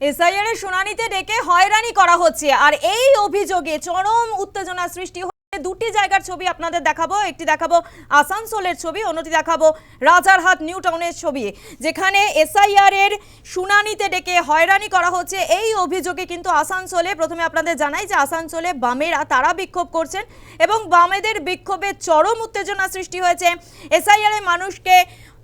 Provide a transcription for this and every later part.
SIR এর শুনানিতে ডেকে হয়রানি করা হচ্ছে। আর এই অভিযোগে চরম উত্তেজনা সৃষ্টি হচ্ছে। দুটি জায়গার ছবি আপনাদের দেখাবো। একটি দেখাবো আসানসোলের ছবি, অন্যটি দেখাবো রাজারহাট নিউ টাউনের ছবি, যেখানে এসআইআর এর শুনানিতে ডেকে হয়রানি করা হচ্ছে। এই অভিযোগে কিন্তু আসানসোলে প্রথমে আপনাদের জানাই যে আসানসোলে বামেরা তারা বিক্ষোভ করছেন এবং বামেদের বিক্ষোভে চরম উত্তেজনা সৃষ্টি হয়েছে। এসআইআর এ মানুষকে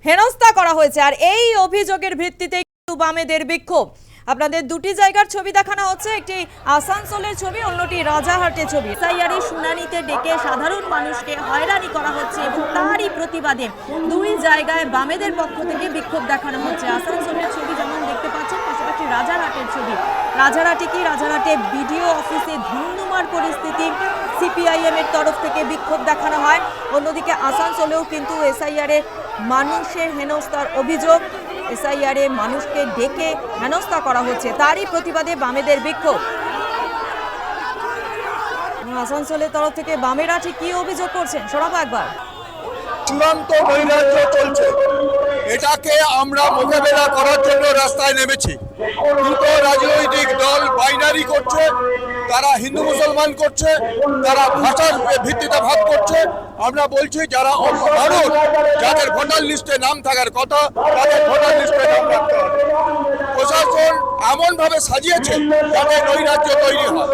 হেনস্থা করা হয়েছে। আর এই অভিযোগের ভিত্তিতে কিন্তু বামেদের বিক্ষোভ। আপনাদের দুটি জায়গার ছবি দেখানো হচ্ছে। একটি আসানসোলের ছবি, অন্যটি রাজারহাটের ছবি। এসআইআর শুনানিতে ডেকে সাধারণ মানুষকে হয়রানি করা হচ্ছে এবং তারই প্রতিবাদে দুই জায়গায় বামেদের পক্ষ থেকে বিক্ষোভ দেখানো হচ্ছে। আসানসোলের ছবি যেমন দেখতে পাচ্ছেন, পাশাপাশি রাজারহাটের ছবি। রাজারহাটে কি? রাজারহাটে বিডিও অফিসে ধুমধুমার পরিস্থিতি। সিপিআইএম এর তরফ থেকে বিক্ষোভ দেখানো হয়। অন্যদিকে আসানসোলেও কিন্তু এসআইআর এর মানুষের হেনস্থার অভিযোগ। এসআইআর মানুষকে ডেকে হেনস্থা করা হচ্ছে। তারই প্রতিবাদে বামেদের বিক্ষোভ। আসানসোলের তরফ থেকে বামেরা ঠিক কি অভিযোগ করছেন? শোনাবো একবার। চূড়ান্ত চলছে। এটাকে আমরা মোকাবেলা করার জন্য রাস্তায় নেমেছি। দুটো রাজনৈতিক দল বাইনারি করছে, তারা হিন্দু মুসলমান করছে, তারা ভাষার ভিত্তিতে ভাগ আমরা বলছি যারা অসাধারণ যাদের ভোটার লিস্টে নাম থাকার কথা তাদের ভোটার লিস্টে নাম রাখতে হবে। প্রশাসন এমন ভাবে সাজিয়েছে যাতে নৈরাজ্য তৈরি হয়।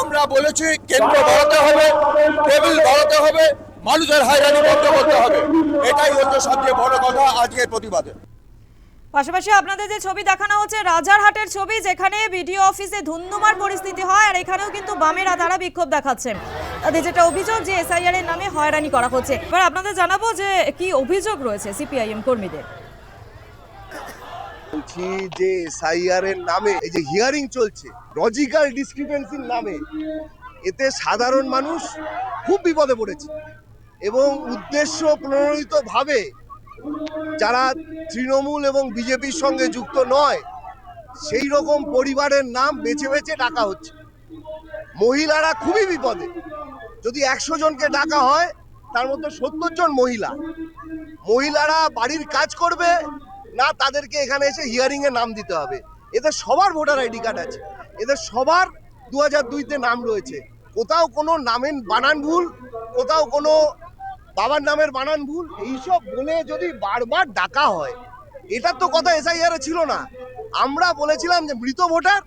আমরা বলেছি কেন্দ্র বাড়াতে হবে টেবিল বাড়াতে হবে মানুষের হয়রানি বন্ধ করতে হবে। এটাই হচ্ছে সবচেয়ে বড় কথা আজকের প্রতিবাদে। পাশাপাশি আপনাদের যে ছবি দেখানো হচ্ছে রাজারহাটের ছবি যেখানে বিডিও অফিসে ধুন্ধুমার পরিস্থিতি হয় আর এখানেও কিন্তু বামেরা তারা বিক্ষোভ দেখাচ্ছেন। তাদের যেটা অভিযোগ যে এসআইআর এর নামে হয়রানি করা হচ্ছে। এবার আপনাদের জানাব যে কি অভিযোগ রয়েছে সিপিআইএম কর্মীদের। যে এসআইআর এর নামে এই যে হিয়ারিং চলছে লজিক্যাল ডিসক্রিপেন্সির নামে, এতে সাধারণ মানুষ খুব বিপদে পড়েছে এবং উদ্দেশ্য প্রণোদিত ভাবে যারা তৃণমূল এবং বিজেপির সঙ্গে যুক্ত নয়, সেই রকম পরিবারের নাম বেছে বেছে ডাকা হচ্ছে। মহিলারা খুবই বিপদে। যদি একশো জনকে ডাকা হয়, তার মধ্যে সত্তর জন মহিলা। মহিলারা বাড়ির কাজ করবে, না তাদেরকে এখানে এসে হিয়ারিং এ নাম দিতে হবে। এদের সবার ভোটার আইডি কার্ড আছে। এদের সবার দু হাজার দুইতে নাম রয়েছে। কোথাও কোনো নামের বানান ভুল, কোথাও কোনো বাবার নামের বানান ভুল, এইসব বলে যদি বারবার ডাকা হয় এটার তো কথা এসআইআর ছিল না। আমরা বলেছিলাম যে মৃত ভোটার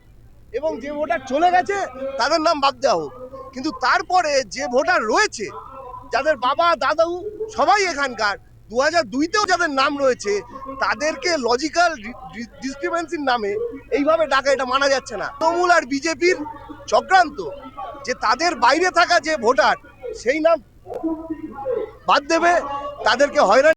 এবং যে ভোটার চলে গেছে, তাদের নাম বাদ দেওয়া হোক। কিন্তু তারপরে যে ভোটার রয়েছে, যাদের বাবা দাদু সবাই এখানকার দু হাজার দুইতেও যাদের নাম রয়েছে, তাদেরকে লজিক্যাল ডিসক্রিপেন্সির নামে এইভাবে ডাকা, এটা মানা যাচ্ছে না। তৃণমূল আর বিজেপির চক্রান্ত, যে তাদের বাইরে থাকা যে ভোটার, সেই নাম বাদ দেবে, তাদেরকে হয়রানি